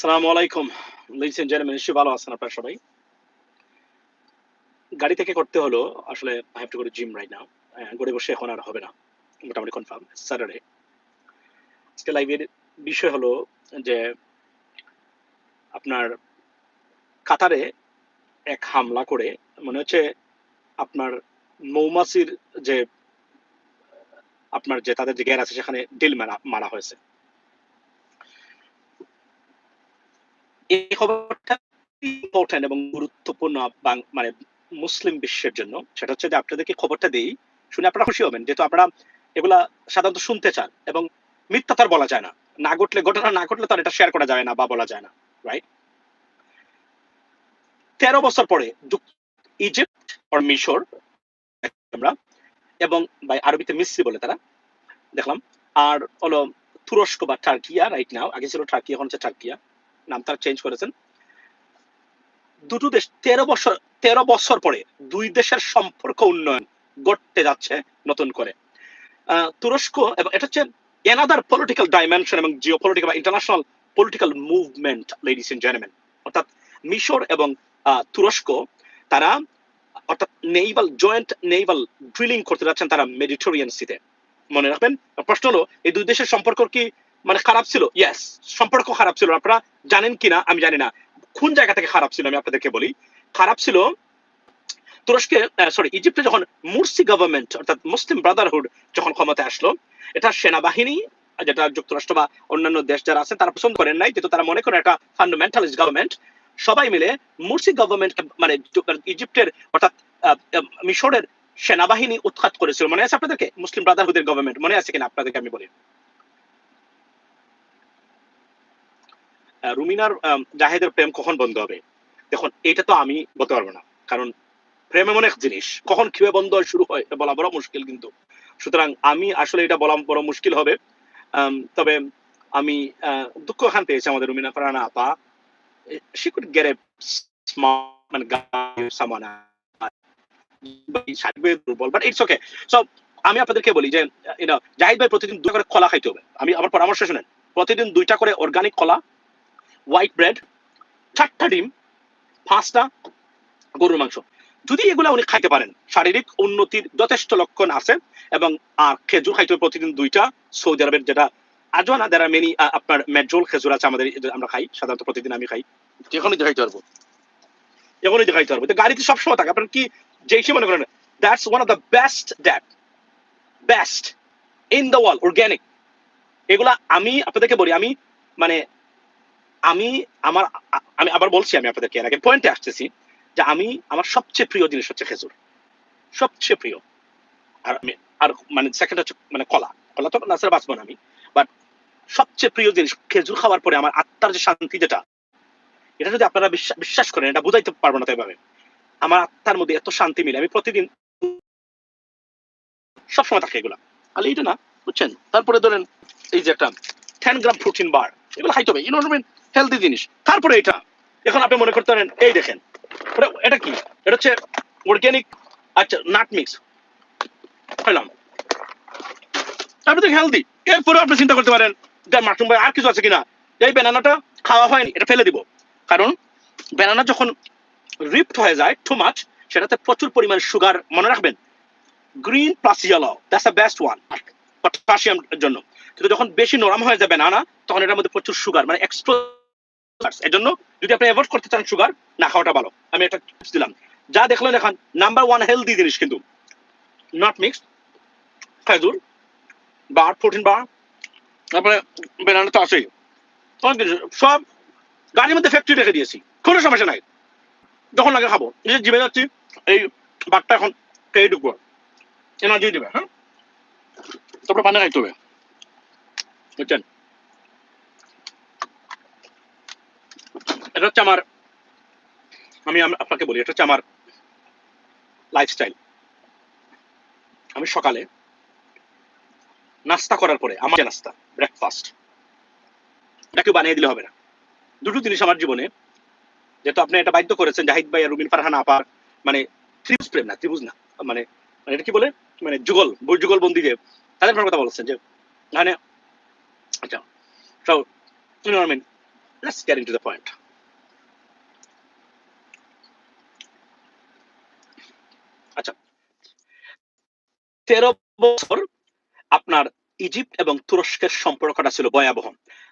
সালামু আলাইকুম। Leeds and gentleman নিশ্চয়ই ভালো আছেন আপনারা সবাই। গাড়ি থেকে করতে হলো, আসলে I have to go to gym right now গড়ে বসে এখন আর হবে না, মোটামুটি কনফার্ম স্যাটারডে আজকে লাইভের বিষয় হলো যে আপনার কাতারে এক হামলা করে, মনে হচ্ছে আপনার মৌমাছির যে, আপনার যে তাদের যে গ্যার আছে, সেখানে ডিল মারা মারা হয়েছে। এই খবরটা ইম্পর্টেন্ট এবং গুরুত্বপূর্ণ মানে মুসলিম বিশ্বের জন্য। সেটা হচ্ছে যে আপনাদেরকে খবরটা দেই, শুনে আপনারা খুশি হবেন, যেহেতু আপনারা এগুলা সাধারণত শুনতে চান এবং মিথ্যা তার বলা যায় না। না ঘটলে, ঘটনা না ঘটলে তার এটা শেয়ার করা যায় না বা বলা যায় না রাইট তেরো বছর পরে ইজিপ্ট মিশর আমরা, এবং বা আরবিতে মিস্রি বলে তারা, দেখলাম। আর হলো তুরস্ক বা টার্কিয়া রাইট নাও আগে ছিল টার্কিয়া এখন হচ্ছে টার্কিয়া নাম তারা চেঞ্জ করেছেন। দুটো দেশ, তেরো বছর তেরো বছর পরে দুই দেশের সম্পর্ক উন্নয়ন ঘটতে যাচ্ছে নতুন করে। তুরস্ক এবং এটা হচ্ছে এনাদার পলিটিক্যাল ডাইমেনশন এবং জিও পলিটিক্যাল বা international political movement ladies in gentleman অর্থাৎ মিশর এবং তুরস্ক, তারা অর্থাৎ নেইভাল জয়েন্ট নেইভাল ড্রিলিং করতে যাচ্ছেন তারা মেডিটেরিয়ান সিতে মনে রাখবেন, প্রশ্ন হলো, এই দুই দেশের সম্পর্ক কি মানে খারাপ ছিল? ইয়েস সম্পর্ক খারাপ ছিল। আপনারা জানেন কিনা? আমি জানি না। কোন জায়গা থেকে খারাপ ছিল? আমি আপনাদেরকে বলি। খারাপ ছিল তুরস্কে সরি ইজিপ্টে যখন মুরসি গভর্নমেন্ট অর্থাৎ মুসলিম ব্রাদারহুড যখন ক্ষমতায় আসলো, এটা সেনাবাহিনী, যেটা যুক্তরাষ্ট্র বা অন্যান্য দেশ যারা আছেন তারা পছন্দ করেন নাই যেহেতু তারা মনে করেন একটা ফান্ডামেন্টালিস্ট গভর্নমেন্ট সবাই মিলে মুরসি গভর্নমেন্ট মানে ইজিপ্টের অর্থাৎ মিশরের সেনাবাহিনী উৎখাত করেছিল। মনে আছে আপনাদেরকে? মুসলিম ব্রাদারহুডের গভর্নমেন্ট মনে আছে কিনা? আপনাদেরকে আমি বলি। রুমিনার জাহেদের প্রেম কখন বন্ধ হবে? দেখুন, এটা তো আমি বলতে পারব না। কারণ প্রেম এমন এক জিনিস। কখন কীভাবে বন্ধ শুরু হয় বলা বড় মুশকিল কিন্তু। সুতরাং আমি আসলে এটা বলা বড় মুশকিল হবে। তবে আমি দুঃখ খান পেয়েছি আমাদের রুমিনা ফারানা আপা। শি কুড গেট মানে সামান দুর্বল বাট ইটস ওকে সো আমি আপনাদেরকে বলি যে জাহিদ ভাই প্রতিদিন দুটো করে কলা খাইতে হবে। আমি, আমার পরামর্শ শুনেন। প্রতিদিন দুইটা করে অর্গানিক কলা হোয়াইট ব্রেড চারটা ডিম পাঁচটা গরুর মাংস। যদি এগুলা উনি খাইতে পারেন শারীরিক উন্নতির যথেষ্ট লক্ষণ আছে এবং আহ, খেজুর খাইতে প্রতিদিন দুইটা সৌদি আরবের যেটা আজও না দেয়ার মেনি আপনার মেজল খেজুর আছে আমাদের আমরা খাই সাধারণত প্রতিদিন আমি খাই। এখনই দেখাইতে পারব। এখনই দেখাইতে পারব। তো গাড়িতে সবসময় থাকে। আপনার কি যেই সে মনে করেন that's one of the best that best in the world organic এগুলা আমি আপনাদেরকে বলি আমি মানে আমি আমার, আমি আবার বলছি আমি আপনাদেরকে এর আগে পয়েন্টে আসতেছি যে আমি, আমার সবচেয়ে প্রিয় জিনিস হচ্ছে খেজুর। সবচেয়ে প্রিয়। আর আমি, আর মানে সেকেন্ড হচ্ছে মানে কলা। কলা তো না স্যার বাঁচবো না আমি। বাট সবচেয়ে প্রিয় জিনিস খেজুর খাওয়ার পরে আমার আত্মার যে শান্তি যেটা, এটা যদি আপনারা বিশ্বাস করেন, এটা বুঝাইতে পারব না এভাবে। আমার আত্মার মধ্যে এত শান্তি মিলে। আমি প্রতিদিন সবসময় থাকে এগুলা। আর এইটা না, বুঝছেন? তারপরে ধরেন এই যে একটা টেন গ্রাম প্রোটিন বার এগুলো খাইতে হবে। ইউনো হেলদি জিনিস। তারপরে এটা। এখন আপনি মনে করতে পারেন, এই দেখেন। এটা কি? এটা হচ্ছে অর্গ্যানিক আচ্ছা নাট মিক্স খাইলাম তারপরে হেলদি এরপরে আপনি চিন্তা করতে পারেন, যে মাশরুম ভাই আর কিছু আছে কিনা? এই ব্যানানাটা খাওয়া হয়নি, এটা ফেলে দিব। কারণ ব্যানানা যখন রিপ্ট হয়ে যায় টু মাছ সেটাতে প্রচুর পরিমাণ সুগার মনে রাখবেন। Green plus yellow that's the best one potassium জন্য। কিন্তু যখন বেশি নরম হয়ে যাবে না তখন এটার মধ্যে প্রচুর সুগার মানে এক্সট্রা এর জন্য যদি আপনি অ্যাভয়েড করতে চান সুগার না খাওয়াটা ভালো। আমি একটা tips দিলাম। যা দেখলেন এখন নাম্বার ওয়ান হেলদি জিনিস কিন্তু। নট মিক্স খেজুর বার প্রোটিন বার তারপরে বেনানা তো আছেই। অনেক কিছু সব গাড়ির মধ্যে ফ্যাক্টরি রেখে দিয়েছি। কোনো সমস্যা নাই। যখন লাগে খাব নিজে জিমে যাচ্ছি, এই বাঘটা এখন খেয়ে ঢুকবো। এনার্জি দেবে হ্যাঁ? তারপরে পানি খাইতে হবে। বুঝছেন? এটা হচ্ছে আমার, আমি আপনাকে বলি, এটা হচ্ছে আমার লাইফস্টাইল আমি সকালে নাস্তা করার পরে, আমার নাস্তা ব্রেকফাস্ট এটা কেউ বানিয়ে দিলে হবে না। দুটো জিনিস আমার জীবনে, যেহেতু আপনি এটা বাধ্য করেছেন, জাহিদ ভাই আর রুবিন ফারহান আপার মানে ত্রিভুজ প্রেম না, ত্রিভুজ না মানে মানে এটা কি বলে? মানে যুগল যুগল বন্দি যে, তাদের কথা বলেছেন যে মানে আচ্ছা so, you know what I mean? Let's get into the আচ্ছা। তেরো বছর আপনার ইজিপ্ট এবং তুরস্কের সম্পর্কটা ছিল ভয়াবহ।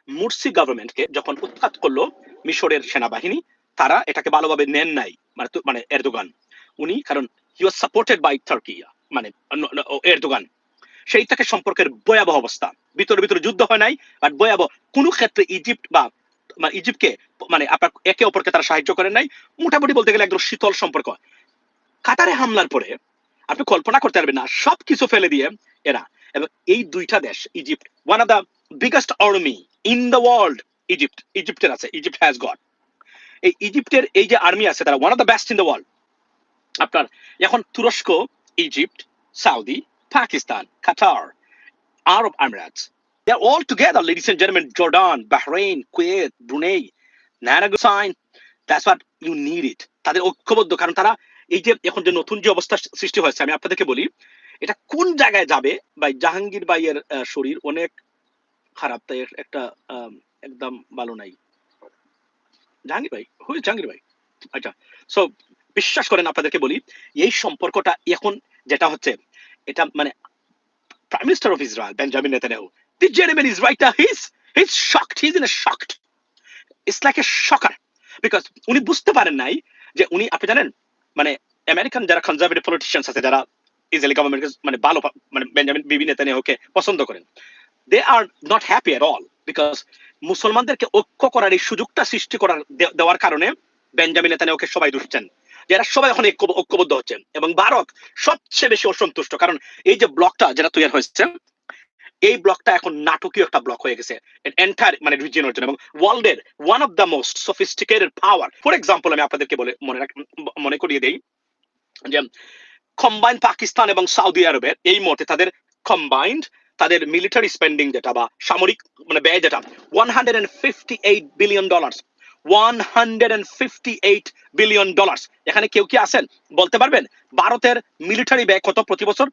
মুরসি গভর্নমেন্টকে যখন উৎখাত করল মিশরের সেনাবাহিনী, তারা এটাকে ভালোভাবে নেন নাই মানে মানে এরদোগান। উনি, কারণ he was supported by Turkey মানে এরদোগান। সেই থেকে সম্পর্কের ভয়াবহ অবস্থা। ভিতরে ভিতরে যুদ্ধ হয় নাই বাট ভয়াবহ। কোন ক্ষেত্রে ইজিপ্ট বা মানে ইজিপ্টকে মানে আপনার একে অপরকে তারা সাহায্য করেন নাই। মোটামুটি বলতে গেলে একদম শীতল সম্পর্ক। কাতারে হামলার পরে আপনি কল্পনা করতে পারবেন না, সবকিছু ফেলে দিয়ে এরা, এবং এই দুইটা দেশ, Egypt one of the biggest army in the world Egypt, ইজিপ্টের আছে, ইজিপ্ট হ্যাজ গড এই ইজিপ্টের এই যে আর্মি আছে, তারা one of the best in the world আপনার এখন তুরস্ক, Egypt Saudi Pakistan, Qatar, Arab Emirates they are all together ladies and gentlemen jordan bahrain kuwait brunei নারাগুসাইন that's what you need it তাদের ঐক্যবদ্ধ, কারণ তারা এই যে এখন যে নতুন যে অবস্থা সৃষ্টি হয়েছে, আমি আপনাদেরকে বলি, এটা কোন জায়গায় যাবে? ভাই, জাহাঙ্গীর ভাইয়ের শরীর অনেক খারাপ, তাই একটা একদম ভালো নাই। জাহাঙ্গীর ভাই হুই জাহাঙ্গীর ভাই। আচ্ছা সো বিশ্বাস করেন আপনাদেরকে বলি, এই সম্পর্কটা এখন যেটা হচ্ছে, এটা মানে prime minister of Israel Benjamin Netanyahu the gentleman is right his his shocked his in a shocked it's like a shocker because উনি বুঝতে পারেন নাই যে উনি, আপনি জানেন মানে আমেরিকান যারা কনজারভেটিভ পলিটিশিয়ানস আছে, যারা ইসরায়েলি গভর্নমেন্ট মানে ভালো মানে বেঞ্জামিন বিবি নেতানিয়াহুকে পছন্দ করেন they are not happy at all because মুসলমানদেরকে ঐক্য করার এই সুযোগটা সৃষ্টি করার দেওয়ার কারণে বেঞ্জামিন নেতানিয়াহুকে সবাই দুষছেন যারা সবাই এখন ঐক্যবদ্ধ হচ্ছেন এবং ভারত সবচেয়ে বেশি অসন্তুষ্ট, কারণ এই যে ব্লকটা যেটা তৈরি হয়েছে এই ব্লকটা এখন নাটকীয় একটা ব্লক হয়ে গেছে এন্টায়ার মানে রিজিয়নের জন্য, এবং ওয়ার্ল্ডের one of the most sophisticated power for example আমি আপনাদেরকে বলে, মনে মনে করিয়ে দেই, যে কম্বাইন্ড পাকিস্তান এবং সৌদি আরবের এই মুহূর্তে তাদের কম্বাইন্ড তাদের মিলিটারি স্পেন্ডিং যেটা বা সামরিক মানে ব্যয় যেটা one hundred and fifty eight billion dollar one hundred and fifty eight billion dollar এখানে কেউ কি আছেন? বলতে পারবেন? ভারতের মিলিটারি ব্যয় কত প্রতি বছর?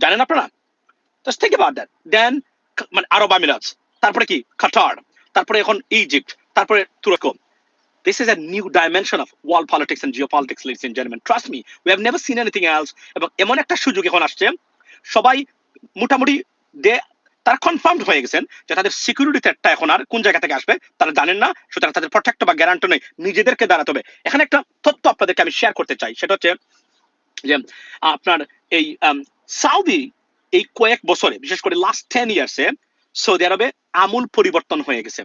জানেন আপনারা? Just think about that then মানে আরব আমিরাতস তারপরে কি কাতার তারপরে এখন ইজিপ্ট তারপরে This is a new dimension of world politics and geopolitics, ladies and gentlemen. Trust me, we have never seen anything else. এবং এমন একটা সুযোগ এখন আসছে সবাই মোটামুটি দে তারা কনফার্মড হয়ে গেছেন যে তাদের সিকিউরিটি থ্রেটটা এখন আর কোন জায়গা থেকে আসবে তারা জানেন না সুতরাং তাদের প্রোটেক্ট বা গ্যারান্টি নেই নিজেদেরকে দাঁড়াতে হবে এখানে একটা তথ্য আপনাদেরকে আমি শেয়ার করতে চাই সেটা হচ্ছে যে আপনার এই সাউদি এই কয়েক বছরে, বিশেষ করে লাস্ট টেন ইয়ার্সে সৌদি আরবে আমূল পরিবর্তন হয়ে গেছে।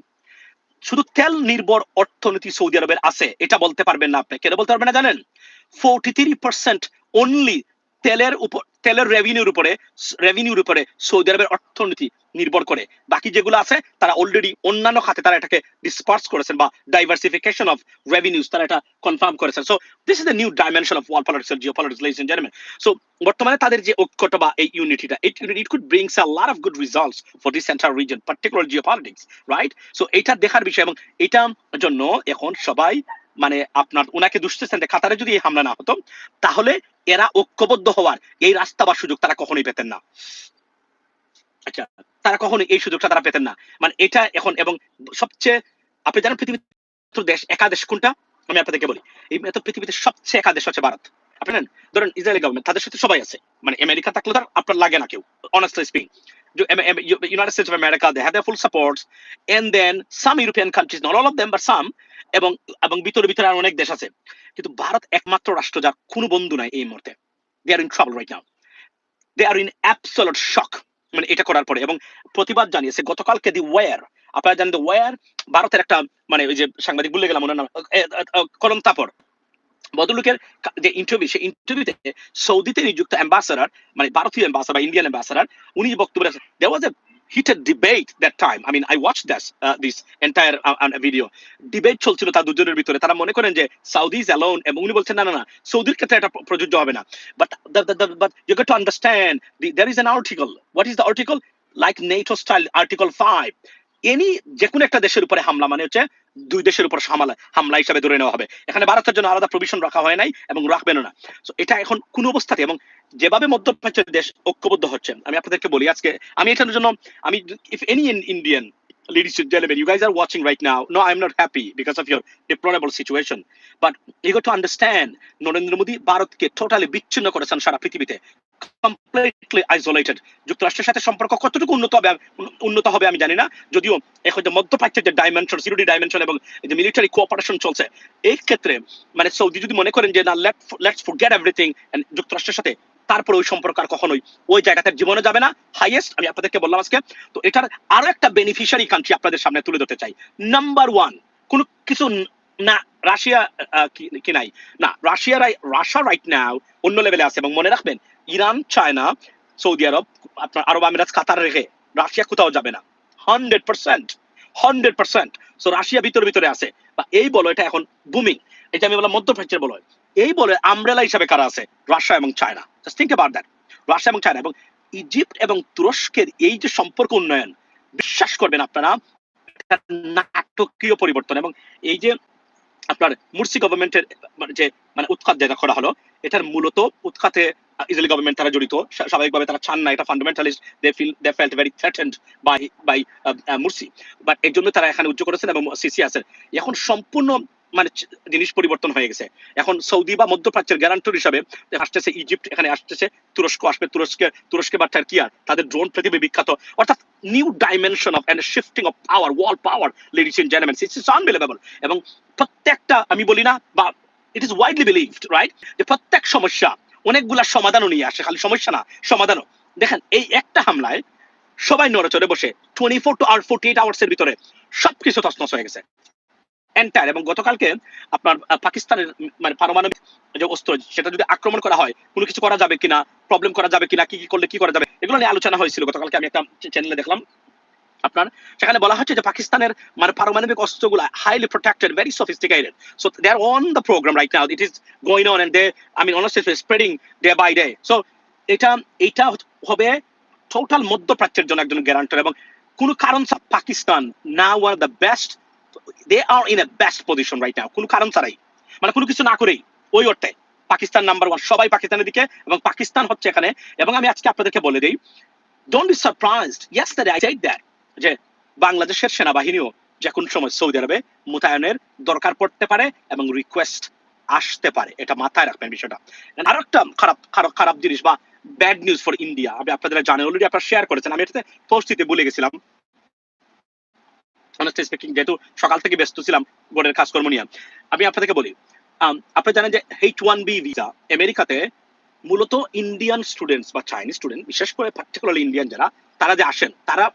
শুধু তেল নির্ভর অর্থনীতি সৌদি আরবের আছে, এটা বলতে পারবেন না আপনি। কেন বলতে পারবেন না জানেন? ফোর্টি থ্রি পার্সেন্ট অনলি তেলের উপর তেলের রেভিনিউর উপরে রেভিনিউর উপরে সৌদি আরবের অর্থনীতি নির্ভর করে। বাকি যেগুলো আছে, তারা অলরেডি অন্যান্য খাতে তারা এটাকে ডিসপার্স করেছেন বা ডাইভার্সিফিকেশন অফ রেভিনিউস তারা এটা কনফার্ম করেছেন। So this is the new dimension of world politics geo politics ladies and so বর্তমানে তাদের যে ঐক্যটা বা এই ইউনিটিটা it it could brings a lot of good results for this entire region particular geo politics right so এটা দেখার বিষয় এবং এটার জন্য এখন সবাই মানে আপনার ওনাকে দুষতেছেন যে কাতারে যদি এই হামলা না হতো, তাহলে এরা ঐক্যবদ্ধ হওয়ার এই রাস্তা বা সুযোগ তারা কখনোই পেতেন না। আচ্ছা তারা কখনোই এই সুযোগটা তারা পেতেন না। মানে এটা এখন এবং সবচেয়ে আপনি জানেন পৃথিবীর দেশ একাদেশ কোনটা? আমি আপনাদেরকে বলি। এই এত পৃথিবীতে সবচেয়ে একাদেশ হচ্ছে ভারত। আপনি জানেন ধরেন ইসরায়েলি গভর্নমেন্ট তাদের সাথে সবাই আছে। মানে আমেরিকা থাকলে তার আপনার লাগে না কেউ। Honestly speaking United States of America, they have their full support, and then some European countries, not all of them, but some, এবং এবং ভিতরে ভিতরে আর অনেক দেশ আছে। কিন্তু ভারত একমাত্র রাষ্ট্র যার কোনো বন্ধু নাই এই মুহূর্তে। They are in trouble right now they are in absolute shock মানে এটা করার পরে। এবং প্রতিবাদ জানিয়েছে গতকালকে দি ওয়ার আপনারা জানেন ওয়ার ভারতের একটা মানে ওই যে সাংবাদিক বলে গেলাম ওনার নাম। কলম তাপর। ভদ্রলোকের যে ইন্টারভিউ সেই ইন্টারভিউতে সৌদিতে নিযুক্ত অ্যাম্বাসাডার মানে ভারতীয় অ্যাম্বাসাডার বা ইন্ডিয়ান অ্যাম্বাসাডার উনি যে বক্তব্য রাখছেন there was a heated debate that time I mean I watch that's this entire video debate চলছিল তার দুজনের ভিতরে। তারা মনে করেন যে সাউদি ইজ অ্যালোন এবং উনি বলছেন, না না না সৌদির ক্ষেত্রে এটা প্রযোজ্য হবে না। But but you get to understand there is an article what is the article like NATO style article five any যে কোনো একটা দেশের উপরে হামলা মানে হচ্ছে দুই দেশের উপর হামলা হামলা হিসাবে ধরে নেওয়া হবে। এখানে ভারতের জন্য আলাদা প্রভিশন রাখা হয় নাই এবং রাখবেন না। তো এটা এখন কোন অবস্থাতে এবং যেভাবে মধ্যপ্রাচ্যের দেশ ঐক্যবদ্ধ হচ্ছে, আমি আপনাদেরকে বলি আজকে, আমি এটার জন্য আমি if any Indian ladies and gentlemen, you guys are watching right now. No, I'm not happy because of your deplorable situation. But you got to understand, Narendra Modi ভারতকে টোটালি বিচ্ছিন্ন করেছেন সারা পৃথিবীতে কমপ্লিটলি আইসোলেটেড যুক্তরাষ্ট্রের সাথে সম্পর্ক কতটুকু উন্নত হবে উন্নত হবে আমি জানি না যদিও এখন যে মধ্যপ্রাচ্যের যে ডাইমেনশন সিকিউরিটি ডাইমেনশন এবং যে মিলিটারি কোঅপারেশন চলছে এই ক্ষেত্রে মানে সৌদি যদি মনে করেন যে না লেট লেটস ফরগেট এভরিথিং যুক্তরাষ্ট্রের সাথে তারপরে ওই সম্পর্ক আর কখনোই ওই জায়গাতে জীবনে যাবে না। হাইয়েস্ট আমি আপনাদেরকে বললাম আজকে। তো এটার আরও একটা বেনিফিশিয়ারি কান্ট্রি আপনাদের সামনে তুলে ধরতে চাই। নাম্বার ওয়ান কোনো কিছু না রাশিয়া কি- নাই। না, রাশিয়া রাশিয়া রাইট নাও অন্য লেভেলে আছে এবং মনে রাখবেন, ইরান, চায়না, সৌদি আরব, আপনার আরব আমিরাত, কাতার রেখে রাশিয়া কোথাও যাবে না। Hundred percent hundred percent so Russia ভিতরে ভিতরে আছে। বা এই বলো এটা এখন বুমিং এটা আমি বললাম মধ্যপ্রাচ্যের বলো এই বলে আমব্রেলা হিসাবে কারা আছে? রাশিয়া এবং China. Just think about that Russia এবং চায়না এবং ইজিপ্ট এবং তুরস্কের এই যে সম্পর্ক উন্নয়ন, বিশ্বাস করবেন আপনারা নাটকীয় পরিবর্তন এবং এই যে আপনার মুরসি গভর্নমেন্টের মানে যে মানে উৎখাত যেটা করা হলো, এটার মূলত উৎখাতে ইসরায়েলি গভর্নমেন্ট তারা জড়িত। স্বাভাবিকভাবে তারা চান না, এটা fundamentalist they feel they felt very threatened by by Morsi. But এর জন্য তারা এখানে উজ্জ্ব করেছেন এবং সিসি আছেন। এখন সম্পূর্ণ মানে জিনিস পরিবর্তন হয়ে গেছে। এখন সৌদি বা মধ্যপ্রাচ্যের গ্যারান্টর হিসাবে আসতেছে ইজিপ্ট এখানে আসতেছে তুরস্ক, আসবে তুরস্কে তুরস্কে বা টার্কি আর তাদের ড্রোন পৃথিবী বিখ্যাত। অর্থাৎ new dimension of and shifting of power wall power ladies and gentleman it's it's unbelievable এবং প্রত্যেকটা, আমি বলি না, বা it is widely believed right যে প্রত্যেক সমস্যা, অনেকগুলা সমাধানও নিয়ে আসে, খালি সমস্যা না, সমাধানও। দেখেন, এই একটা হামলায় সবাই নড়েচড়ে বসে twenty four to or forty eight hours এর ভিতরে সবকিছু তছনছ হয়ে গেছে। এন্টায়ার এবং গতকালকে আপনার পাকিস্তানের মানে পারমাণবিক যে অস্ত্র, সেটা যদি আক্রমণ করা হয়, কোনো কিছু করা যাবে কিনা প্রবলেম করা যাবে কিনা, কি কি করলে কি করা যাবে, এগুলো নিয়ে আলোচনা হয়েছিল। গতকালকে আমি একটা চ্যানেলে দেখলাম আপনার। সেখানে বলা হচ্ছে যে পাকিস্তানের মানে পারমাণবিক অস্ত্রগুলো highly protected very sophisticated so they are on the program right now it is going on and they I mean honestly spreading day by day so এটা এটা হবে টোটাল মধ্যপ্রাচ্যের জন্য একজন গ্যারান্টার এবং কোনো কারণ Pakistan now are the best they are in a best position right now কোনো কারণ ছাড়াই। মানে কোনো কিছু না করেই। ওই অর্থে। পাকিস্তান নাম্বার ওয়ান সবাই পাকিস্তানের দিকে এবং পাকিস্তান হচ্ছে এখানে। এবং আমি আজকে আপনাদেরকে বলে দিই don't be surprised yesterday I said that যে বাংলাদেশের সেনাবাহিনীও যে কোন সময় সৌদি আরবে মোতায়েনের দরকার পড়তে পারে এবং রিকোয়েস্ট আসতে পারে। এটা মাথায় রাখবেন বিষয়টা। আরও একটা খারাপ খারাপ খারাপ জিনিস বা ব্যাড নিউজ ফর ইন্ডিয়া আমি আপনাদের জানেন অলরেডি আপনারা শেয়ার করেছেন। আমি এটাতে পোস্ট ভুলে গেছিলাম। Honestly speaking, যেহেতু সকাল থেকে ব্যস্ত ছিলাম বোর্ডের কাজকর্ম নিয়ে। আমি আপনাদেরকে বলি আপনি জানেন যে এইচ ওয়ান বি ভিসা আমেরিকাতে মূলত ইন্ডিয়ান স্টুডেন্টস বা চাইনিজ স্টুডেন্ট বিশেষ করে পার্টিকুলারলি ইন্ডিয়ান যারা তারা যে আসেন তারা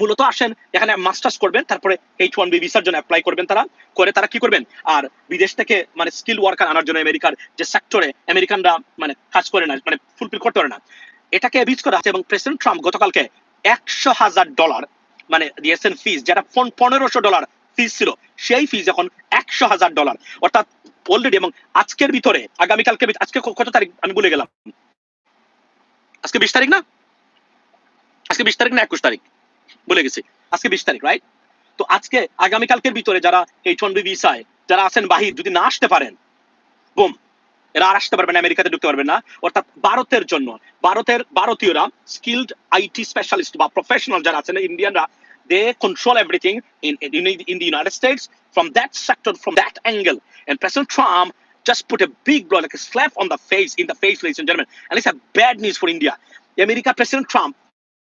মূলত আসেন এখানে মাস্টার্স করবেন তারপরে এইচ ওয়ান বি ভিসার জন্য অ্যাপ্লাই করবেন তারা করে তারা কি করবেন? আর বিদেশ থেকে মানে স্কিল ওয়ার্কার আনার জন্য আমেরিকার যে সেক্টরে আমেরিকানরা মানে কাজ করে না মানে ফুলফিল করতে পারে না। এটাকে বিচ করা আছে এবং প্রেসিডেন্ট ট্রাম্প গতকালকে একশো হাজার ডলার মানে দিয়েছেন ফিস যেটা পনেরোশো ডলার ফিস ছিল, সেই ফিস এখন একশো হাজার ডলার অর্থাৎ অলরেডি এবং আজকের ভিতরে, আগামীকালকে আজকে কত তারিখ? আমি ভুলে গেলাম। আজকে বিশ তারিখ না? আজকে বিশ তারিখ না একুশ তারিখ? ভুলে গেছি। আজকে বিশ তারিখ রাইট তো আজকে, আগামীকালকের ভিতরে যারা এইচ ওয়ান বি ভিসায় যারা আছেন বাহির, যদি না আসতে পারেন বুম এরা আর আসতে পারবেন না, আমেরিকাতে ঢুকতে পারবেন না। অর্থাৎ ভারতের জন্য ভারতের ভারতীয়রা স্কিলড আইটি স্পেশালিস্ট বা প্রফেশনাল যারা আছেন ইন্ডিয়ানরা they control everything in in the United States from that sector from that angle. And president trump just put a big blow like a slap on the face in the face ladies and gentlemen. And it's a bad news for india. America president Trump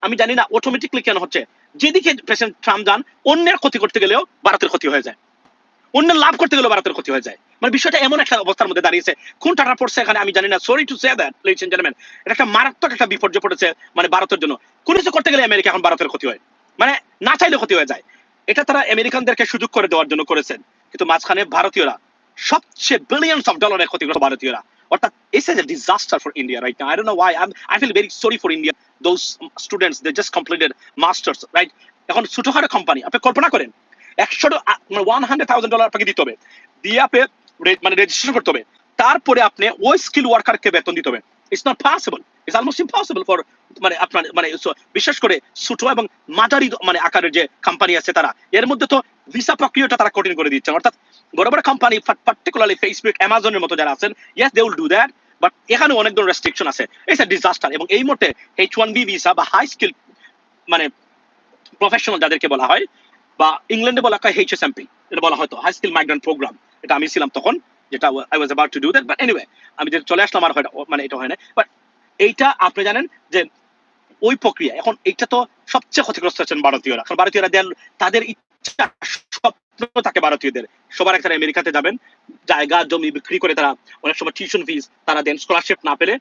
আমি জানি না automatically কেন হচ্ছে। যেদিকে president Trump যান অন্যের ক্ষতি করতে গেলেও ভারতের ক্ষতি হয়ে যায়। অন্যের লাভ করতে গেলেও ভারতের ক্ষতি হয়ে যায়। মানে বিষয়টা এমন একটা অবস্থার মধ্যে দাঁড়িয়েছে। কোন টাটা পড়ছে এখানে আমি জানি না। Sorry to say that ladies and gentleman এটা একটা মারাত্মক একটা বিপর্যয় পড়েছে মানে ভারতের জন্য। কোন কিছু করতে গেলে আমেরিকা এখন ভারতের ক্ষতি হয়। মানে না চাইলে ক্ষতি হয়ে যায়। এটা তারা আমেরিকানদেরকে সুযোগ করে দেওয়ার জন্য করেছেন। কিন্তু মাঝখানে ভারতীয়রা, সবচেয়ে বিলিয়ন্স অফ ডলারের ক্ষতিগ্রস্ত ভারতীয়রা, অর্থাৎ it's a disaster for India right I don't know why I feel very sorry for India those students they just completed masters right এখন ছোটখাটো কোম্পানি আপনি কল্পনা করেন একশো মানে ওয়ান হান্ড্রেড থাউজেন্ড ডলার আপনাকে দিতে হবে। দিয়ে মানে রেজিস্ট্রেশন করতে হবে। তারপরে আপনি ওই স্কিল ওয়ার্কারকে বেতন দিতে হবে। It's not possible it's almost impossible for মানে আপনার মানে বিশেষ করে এবং মানে আকারের যে কোম্পানি আছে তারা। এর মধ্যে তো ভিসা প্রক্রিয়াটা তারা কঠিন করে অর্থাৎ বড় বড় কোম্পানি পার্টিকুলারলি ফেসবুক অ্যামাজনের মতো যারা আছেন yes they will do that but এখানে অনেক ধরনের রেস্ট্রিকশন আছে। ডিজাস্টার এবং এই মুহূর্তে এইচ ওয়ান বি ভিসা বা হাই স্কিল মানে প্রফেশনাল যাদেরকে বলা হয় বা ইংল্যান্ডে বলা হয় এইচএসএমপি এটা বলা হয়তো হাই স্কিল মাইগ্রেন্ট প্রোগ্রাম এটা আমি ছিলাম তখন, যেটা I was about to do that but anyway আমি যে চলে আসলাম আর হয় মানে এটা হয় না বাট এইটা আপনি জানেন যে ওই প্রক্রিয়া, এখন এইটা তো সবচেয়ে ক্ষতিগ্রস্ত হচ্ছেন ভারতীয়রা, কারণ ভারতীয়রা দেন, তাদের ইচ্ছা স্বপ্ন থাকে ভারতীয়দের। সবার একটা আমেরিকাতে যাবেন, জায়গা, জমি বিক্রি করে তারা অনেক সময় টিউশন ফিস তারা দেন স্কলারশিপ না পেলে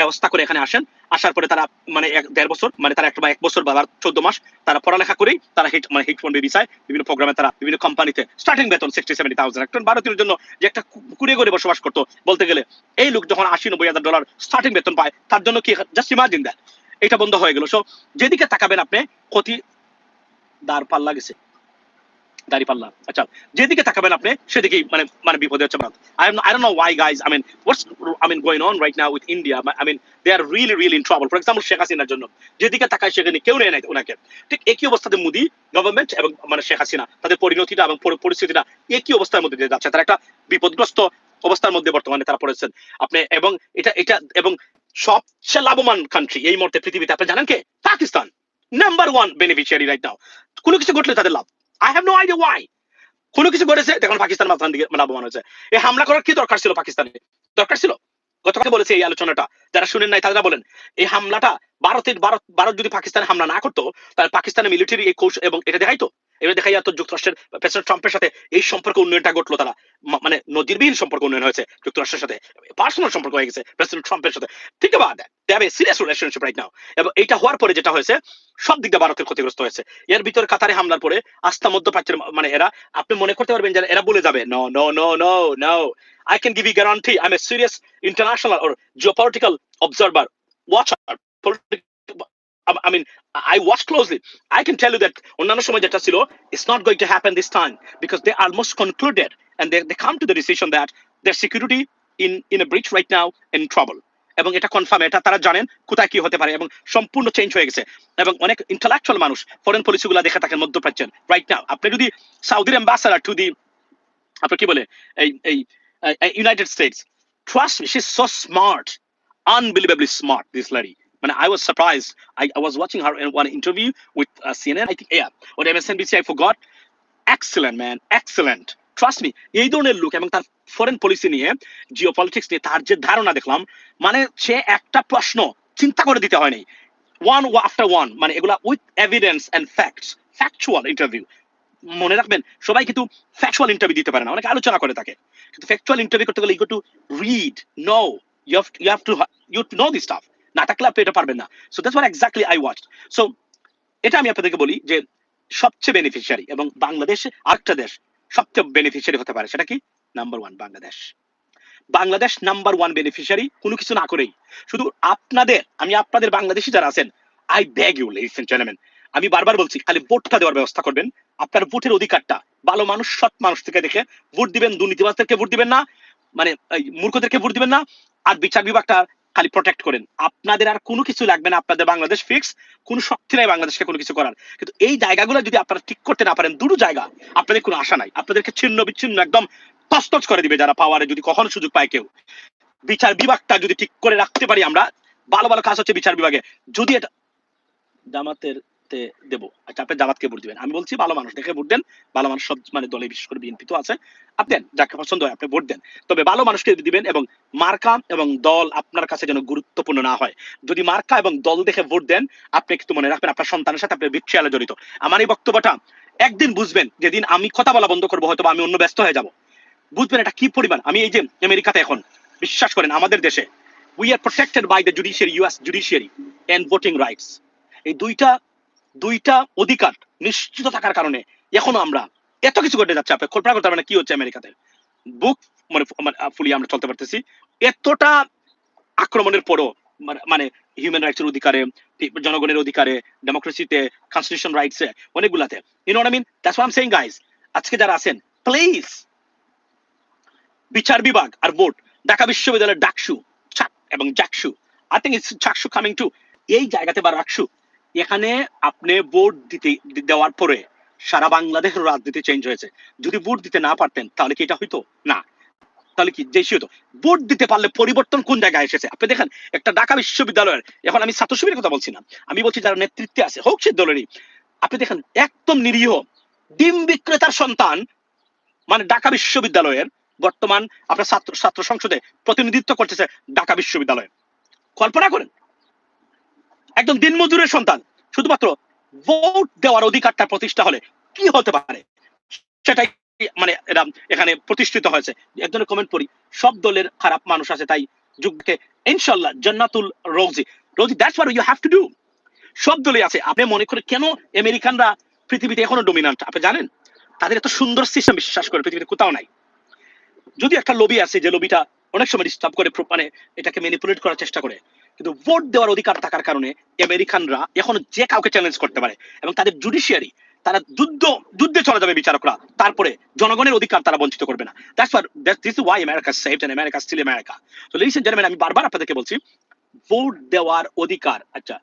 ব্যবস্থা করে এখানে আসেন। আসার পরে তারা মানে এক দেড় বছর মানে তারা একটা এক বছর বা চোদ্দ মাস তারা পড়ালেখা করেই তারা হিট মানে হিট ফন্ডে ভিসায় বিভিন্ন প্রোগ্রামে তারা বিভিন্ন কোম্পানিতে স্টার্টিং বেতন সিক্সটি সেভেন্টি থাউজেন্ড একজন ভারতীয় জন্য যে একটা কুড়িয়ে করে বসবাস করতো, বলতে গেলে এই লোক যখন আশি নব্বই হাজার ডলার স্টার্টিং বেতন পায়, তার জন্য কি জাস্ট ইমাজিন দেয় এটা বন্ধ হয়ে গেল। সো যেদিকে তাকাবেন আপনি, ক্ষতি দাঁড় পাল্লা গেছে। দাঁড়ি পাল্লা আচ্ছা যেদিকে তাকাবেন আপনি, সেদিকেই মানে মানে বিপদে হচ্ছে Bharat. I am I don't know why guys I mean what's I mean going on right now with India I mean they are really really in trouble for example Sheikh হাসিনার জন্য। যেদিকে তাকায় সেখানে কেউ নেয় নাই ওনাকে। ঠিক একই অবস্থাতে মোদি গভর্নমেন্ট এবং মানে শেখ হাসিনা তাদের পরিণতিটা এবং পরিস্থিতিটা একই অবস্থার মধ্যে দিয়ে যাচ্ছে। তারা একটা বিপদগ্রস্ত অবস্থার মধ্যে বর্তমানে তারা পড়েছেন। আপনি, এবং এটা এটা, এবং সবচেয়ে লাভবান কান্ট্রি এই মুহূর্তে পৃথিবীতে। আপনি জানেন কে? Pakistan. Number one beneficiary right now কোনো কিছু ঘটলে তাদের লাভ। I have no idea why কোনো কিছু ঘটেছে? দেখুন পাকিস্তান মাঝখান দিকে লাভবান হয়েছে। এই হামলা করার কি দরকার ছিল পাকিস্তানে? দরকার ছিল? গতকাল বলেছে এই আলোচনাটা। যারা শুনেন নাই, তারা বলেন, এই হামলাটা ভারতের, ভারত ভারত যদি পাকিস্তানে হামলা না করতো, তাহলে পাকিস্তানের মিলিটারি এই কৌশল এবং এটা দেখাইতো? এবার দেখা যাতো যুক্তরাষ্ট্রের প্রেসিডেন্ট ট্রাম্পের সাথে এই সম্পর্ক উন্নয়নটা ঘটলো তারা। মানে নজিরবিহীন সম্পর্ক উন্নয়ন হয়েছে যুক্তরাষ্ট্রের সাথে। পার্সোনাল সম্পর্ক হয়ে গেছে প্রেসিডেন্ট ট্রাম্পের সাথে। ঠিক আছে এ সিরিয়াস এবং এইটা হওয়ার পরে যেটা হয়েছে সব দিক দিয়ে ভারতের ক্ষতিগ্রস্ত হয়েছে। এর ভিতরে কাতারে হামলার পরে আস্থা মধ্যপ্রাচ্যের মানে এরা আপনি মনে করতে পারবেন যে এরা বলে যাবে no no no no no I can give you guarantee. I'm a serious international or geopolitical observer, watcher, political. I- I mean, I watch closely. I can tell you that অন্যান্য সময় যেটা ছিল, it's not going to happen this time because they almost concluded and they, they come to the decision that their security in in a breach right now in trouble. এবং এটা confirm এটা তারা জানেন কোথায় কি হতে পারে এবং সম্পূর্ণ চেঞ্জ হয়ে গেছে এবং অনেক ইন্টালেকচুয়াল মানুষ ফরেন পলিসি গুলা দেখে থাকেন মধ্যপ্রাচ্যের রাইট নাও আপনি যদি সাউদির অ্যাম্বাসাডার টু দি আপনার কি বলে এই এই United States trust me she is so smart unbelievably smart this lady মানে I was surprised. I, I was watching her in one interview with uh, CNN I think yeah or MSNBC I forgot. Excellent man. Excellent. Trust me এই ধরনের লোক এবং তার foreign policy নিয়ে Jio politics নিয়ে তার যে ধারণা দেখলাম মানে সে একটা প্রশ্ন চিন্তা করে দিতে হয়নি। ওয়ান আফটার ওয়ান মানে এগুলা with evidence and facts factual interview মনে রাখবেন সবাই কিন্তু ফ্যাকচুয়াল ইন্টারভিউ দিতে পারে না অনেকে আলোচনা করে থাকে। কিন্তু ফ্যাকচুয়াল ইন্টারভিউ করতে গেলে you to read no you have have to you to know this stuff না, থাকলে আপনি এটা পারবেন না। So that's what exactly I watch so এটা আমি আপনাদেরকে বলি যে সবচেয়ে বেনিফিশিয়ারি এবং বাংলাদেশে আরেকটা দেশ সবচেয়ে বেনিফিশিয়ারি হতে পারে, সেটা কি? Number one Bangladesh. Bangladesh number one beneficiary কোনো কিছু না করেই। শুধু আপনাদের, আমি আপনাদের বাংলাদেশি যারা আছেন I beg you ladies and gentleman আমি বারবার বলছি, খালি ভোটটা দেওয়ার ব্যবস্থা করবেন। আপনার ভোটের অধিকারটা, ভালো মানুষ, সৎ মানুষ থেকে দেখে ভোট দিবেন, দুর্নীতিবাজদেরকে ভোট দিবেন না মানে মূর্খদেরকে ভোট দিবেন না, আর বিচার বিভাগটা খালি প্রোটেক্ট করেন। আপনাদের আর কোনো কিছু লাগবে না, আপনাদের বাংলাদেশ ফিক্স কোনো শক্তি নাই বাংলাদেশকে কোনো কিছু করার। কিন্তু এই জায়গাগুলো যদি আপনারা ঠিক করতে না পারেন দুটো জায়গা, আপনাদের কোনো আশা নাই। আপনাদেরকে ছিন্ন বিচ্ছিন্ন একদম তস্তচ করে দিবে যারা পাওয়ারে যদি কখনো সুযোগ পায় কেউ। বিচার বিভাগটা যদি ঠিক করে রাখতে পারি আমরা, ভালো ভালো কাজ হচ্ছে বিচার বিভাগে। যদি এটা জামাতের তে দেবো। আচ্ছা আপনি জামাতকে ভোট দিবেন। আমি বলছি, ভালো মানুষ দেখে ভোট দেন। ভালো মানুষ সব মানে দলে বিশেষ করে বিএনপি তো আছে। আপনি যাকে পছন্দ হয় আপনি ভোট দেন। তবে ভালো মানুষকে দিবেন এবং মার্কা এবং দল আপনার কাছে যেন গুরুত্বপূর্ণ না হয়, যদি মার্কা এবং দল দেখে ভোট দেন, আপনি কিন্তু মনে রাখবেন আপনার সন্তানের সাথে আপনি বিট্রিয়ালে জড়িত। আমার এই বক্তব্যটা একদিন বুঝবেন, যেদিন আমি কথা বলা বন্ধ করব হয়তো আমি অন্য ব্যস্ত হয়ে যাব। বুঝবেন এটা কি পরিমাণ? আমি এই যে আমেরিকাতে এখন, বিশ্বাস করেন, আমাদের দেশে we are protected by the judiciary US judiciary and voting rights এই দুইটা দুইটা অধিকার নিশ্চিত থাকার কারণে এখনও আমরা এত কিছু ঘটে যাচ্ছে আপনি কল্পনা করতে পারবেন কি হচ্ছে আমেরিকাতে? বুক মানে ফুলি আমরা চলতে পারতেছি। এতটা আক্রমণের পরও মানে- মানে হিউম্যান রাইটসের অধিকারে জনগণের অধিকারে ডেমোক্রেসিতে কনস্টিটিউশন রাইটসে অনেকগুলাতে। You know I mean that's why am saying guys আজকে যারা আছেন প্লিজ বিচার বিভাগ আর বোর্ড, ঢাকা বিশ্ববিদ্যালয়ের ডাকসু এবং JAKSU I think it's Chaksu coming to এই জায়গাতে বা রাকসু এখানে আপনি ভোট দিতে, দেওয়ার পরে সারা বাংলাদেশের রাজনীতি চেঞ্জ হয়েছে। যদি ভোট দিতে না পারতেন, তাহলে কি এটা হইতো? না। তাহলে কি দেশি হতো ভোট দিতে পারলে পরিবর্তন কোন জায়গায় এসেছে? আপনি দেখেন, একটা ঢাকা বিশ্ববিদ্যালয়ের, এখন আমি ছাত্র শিবিরের কথা বলছি না। আমি বলছি যারা নেতৃত্বে আছে, হোক সে দলেরই, আপনি দেখেন, একদম নিরীহ, ডিম বিক্রেতার সন্তান মানে ঢাকা বিশ্ববিদ্যালয়ের বর্তমান আপনার ছাত্র ছাত্র সংসদে প্রতিনিধিত্ব করতেছে ঢাকা বিশ্ববিদ্যালয়ে। কল্পনা করেন একদম দিনমজুরের সন্তান। শুধুমাত্র ভোট দেওয়ার অধিকারটা প্রতিষ্ঠা হলে কি হতে পারে? সেটাই মানে এরা এখানে প্রতিষ্ঠিত হয়েছে। একজনের কমেন্ট পড়ি, সব দলের খারাপ মানুষ আছে, তাই যুগকে ইনশাল্লাহ Jannatul Rosy Rosy that's what you have to do সব দলে আছে। আপনি মনে করেন কেন আমেরিকানরা পৃথিবীতে এখনও ডমিনান্ট আপনি জানেন? তাদের এত সুন্দর সিস্টেম বিশ্বাস করে পৃথিবীতে কোথাও নাই। যদি একটা লবি আছে, যে লবিটা অনেক সময় ডিস্টার্ব করে মানে এটাকে ম্যানিপুলেট করার চেষ্টা করে কিন্তু ভোট দেওয়ার অধিকার থাকার কারণে আমেরিকানরা এখন যে কাউকে চ্যালেঞ্জ করতে পারে এবং তাদের জুডিশিয়ারি তারা যুদ্ধ, যুদ্ধে চলে যাবে বিচারকরা। তারপরে জনগণের অধিকার তারা বঞ্চিত করবে না। আমি বারবার আপনাদেরকে বলছি ভোট দেওয়ার অধিকার আচ্ছা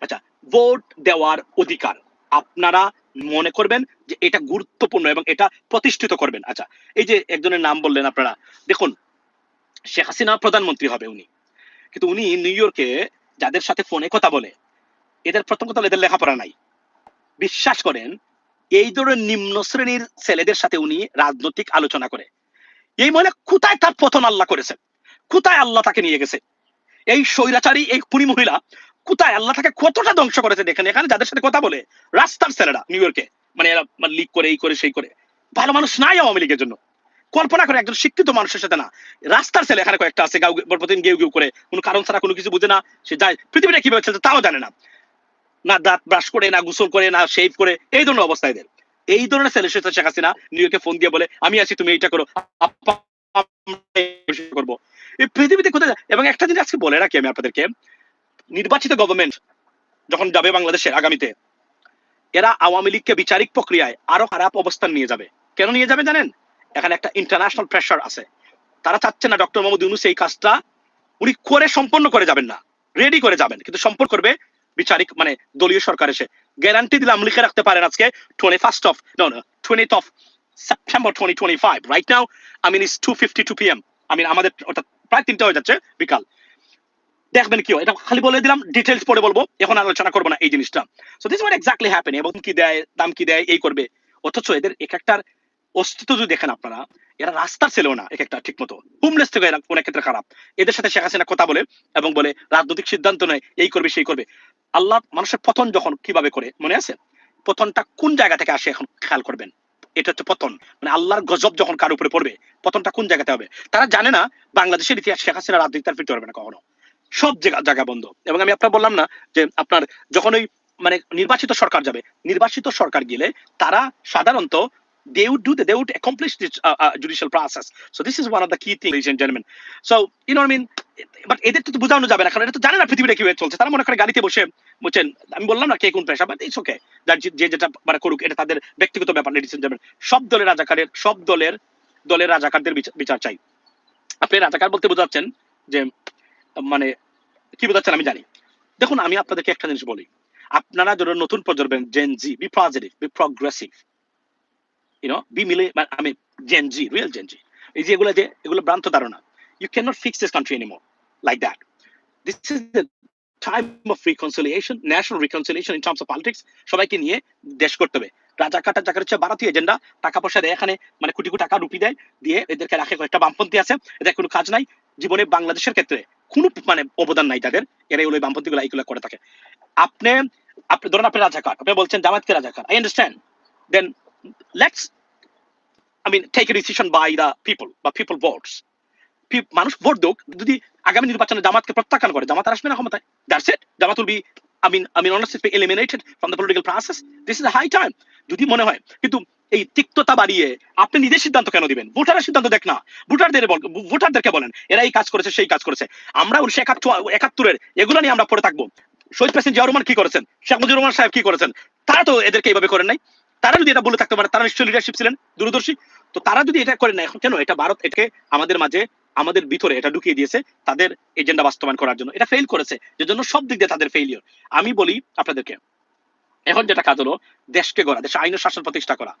আচ্ছা ভোট দেওয়ার অধিকার আপনারা মনে করবেন যে এটা গুরুত্বপূর্ণ এবং এটা প্রতিষ্ঠিত করবেন। আচ্ছা এই যে একজনের নাম বললেন আপনারা, দেখুন, শেখ হাসিনা প্রধানমন্ত্রী হবে উনি। কিন্তু উনি নিউ ইয়র্কে যাদের সাথে ফোনে কথা বলে, এদের প্রথম কথা এদের লেখাপড়া নাই। বিশ্বাস করেন, এই ধরনের নিম্ন শ্রেণির ছেলেদের সাথে উনি রাজনৈতিক আলোচনা করে। এই মহিলা কোথায় তার পতন আল্লাহ করেছেন? কোথায় আল্লাহ তাকে নিয়ে গেছে? এই স্বৈরাচারী, এই পুরী মহিলা কোথায় আল্লাহ তাকে কতটা ধ্বংস করেছে? দেখেন এখানে যাদের সাথে কথা বলে, রাস্তার ছেলেরা নিউ ইয়র্কে মানে এরা লিক করে, এই করে, সেই করে। ভালো মানুষ নাই আওয়ামী লীগের জন্য। কল্পনা করে একজন শিক্ষিত মানুষের সাথে না। রাস্তার ছেলে এখানে কয়েকটা আছে গাউ প্রতিদিন গেউ গেউ করে। কোনো কারণ ছাড়া কোনো কিছু বুঝে না। সে যায়, পৃথিবীটা কীভাবে চলছে তাও জানে না। না দাঁত ব্রাশ করে, না গোসল করে, না শেভ করে, এই ধরনের অবস্থা এদের। এই ধরনের ছেলের সাথে শেখ হাসিনা নিউ ইয়র্কে ফোন দিয়ে বলে, আমি আছি, তুমি এইটা করো। করব। এই পৃথিবীতে কোথায়? এবং একটা জিনিস আজকে বলে রাখি আমি আপনাদেরকে। নির্বাচিত গভর্নমেন্ট যখন যাবে বাংলাদেশের আগামীতে, এরা আওয়ামী লীগকে বিচারিক প্রক্রিয়ায় আরও খারাপ অবস্থান নিয়ে যাবে। কেন নিয়ে যাবে জানেন? এখানে একটা ইন্টারন্যাশনাল প্রেশার আছে। তারা চাচ্ছে না ডক্টর মোহাম্মদ ইউনুস এই কাজটা উনি করে সম্পন্ন করে যাবেন না রেডি করে যাবেন, কিন্তু সম্পন্ন করবে বিচারিক মানে দলীয় সরকার এসে। গ্যারান্টি দিলাম, লিখে রাখতে পারেন আজকে twenty first of no twenty of September twenty twenty five right now I mean is two fifty two PM আমি আমাদের ওটা প্রায় তিনটা হয়ে যাচ্ছে বিকাল। দেখবেন কি এটা খালি বলে দিলাম ডিটেলস পরে বলব, এখন আলোচনা করব না এই জিনিসটা। So this what exactly happen এবং কি দেয়, দাম কি দেয়, এই করবে। অথচ এদের এক একটার অস্তিত্ব যদি দেখেন আপনারা, এরা রাস্তার ছেলেও না এক একটা ঠিক মতো। হোমলেস থেকে এরা অনেক ক্ষেত্রে খারাপ। এদের সাথে শেখ হাসিনা কথা বলে এবং বলে, রাজনৈতিক সিদ্ধান্ত নেয়, এই করবে, সেই করবে। আল্লাহ মানুষের পতন যখন কীভাবে করে, মনে আছে? পতনটা কোন জায়গা থেকে আসে এখন খেয়াল করবেন? এটা হচ্ছে পতন। মানে আল্লাহর গজব যখন কার উপরে পড়বে, পতনটা কোন জায়গাতে হবে? তারা জানে না, বাংলাদেশের ইতিহাস শেখ হাসিনা রাজনীতি আর ফিরতে পারবে না কখনো। সব জায়গা জায়গা বন্ধ। এবং আমি আপনার বললাম না যে আপনার যখন ওই মানে নির্বাচিত সরকার যাবে, নির্বাচিত সরকার গেলে তারা সাধারণত they would do that. They would accomplish this uh, uh, judicial process. So this is one of the key things ladies and gentlemen. So you know what I mean? But এদের তো বোঝানো যাবে না কারণ এটা তো জানে না পৃথিবীটা কীভাবে চলছে। তারা মনে করে গাড়িতে বসে বুঝছেন আমি বললাম না কে কোন পেশা বাট ইটস ওকে যার যে যেটা মানে করুক এটা তাদের ব্যক্তিগত ব্যাপার লেডিস এন্ড সব দলের রাজাকারের সব দলের দলের রাজাকারদের বিচা- বিচার চাই। আপনি রাজাকার বলতে বোঝাচ্ছেন যে মানে কি বোঝাচ্ছেন আমি জানি। দেখুন আমি আপনাদেরকে একটা জিনিস বলি। আপনারা যারা নতুন প্রজন্মের Gen Z be positive be progressive you know be মিলে আমি Gen Z real Gen Z এই যে এগুলো যে এগুলো ভ্রান্ত ধারণা you can not fix this country anymore like that this is the time of reconciliation national reconciliation in terms of politics সবাইকে নিয়ে দেশ করতে হবে। রাজা কাটা জাকার হচ্ছে ভারতীয় এজেন্ডা টাকা পয়সা দেয় এখানে মানে কোটি কোটি টাকা রুপি দেয়, দিয়ে এদেরকে রাখে কয়েকটা বামপন্থী আছে। এদের কোনো কাজ নাই। জীবনে বাংলাদেশের ক্ষেত্রে কোনো মানে অবদান নাই তাদের। এরা ওই বামপন্থী গুলো এইগুলো করে থাকে। আপনি আপনি, ধরেন আপনি রাজাকার, আপনি বলছেন জামাতকে রাজাকার I understand then let's I mean take a decision by the people বা পিপল ভোটস মানুষ ভোট দেখ যদি আগামী নির্বাচনে জামাতকে প্রত্যাখ্যান করে জামাত আসবে না ক্ষমতায় that's it Jamaat will be I mean, I mean, honestly, eliminated from the political process. This is a high time. যদি মনে হয় কিন্তু এই তিক্ততা বাড়িয়ে আপনি নিজের সিদ্ধান্ত কেন দিবেন? ভোটারের সিদ্ধান্ত দেখ না। ভোটারদের বল ভোটারদেরকে বলেন এরা এই কাজ করেছে সেই কাজ করেছে। আমরা উনিশশো একাত্তর একাত্তরের এগুলো নিয়ে আমরা পড়ে থাকব। শহীদ প্রেসিডেন্ট জিয়া রহমান কি করেছেন? শেখ মুজিবুর রহমান সাহেব কি করেছেন? তারা তো এদেরকে এইভাবে করেন নাই। তারা যদি এটা বলে থাকতে পারে তারা নিশ্চয়ই লিডারশিপ ছিলেন দূরদর্শী। তো তারা যদি এটা করে না এখন কেন এটা ভারত এটাকে আমাদের মাঝে, আমাদের ভিতরে এটা ঢুকিয়ে দিয়েছে তাদের এজেন্ডা বাস্তবায়ন করার জন্য। এটা ফেল করেছে যে জন্য সব দিক দিয়ে তাদের ফেইলিয়র আমি বলি আপনাদেরকে, এখন যেটা কাজ হলো, দেশকে গড়া, দেশে আইন শাসন প্রতিষ্ঠা করা।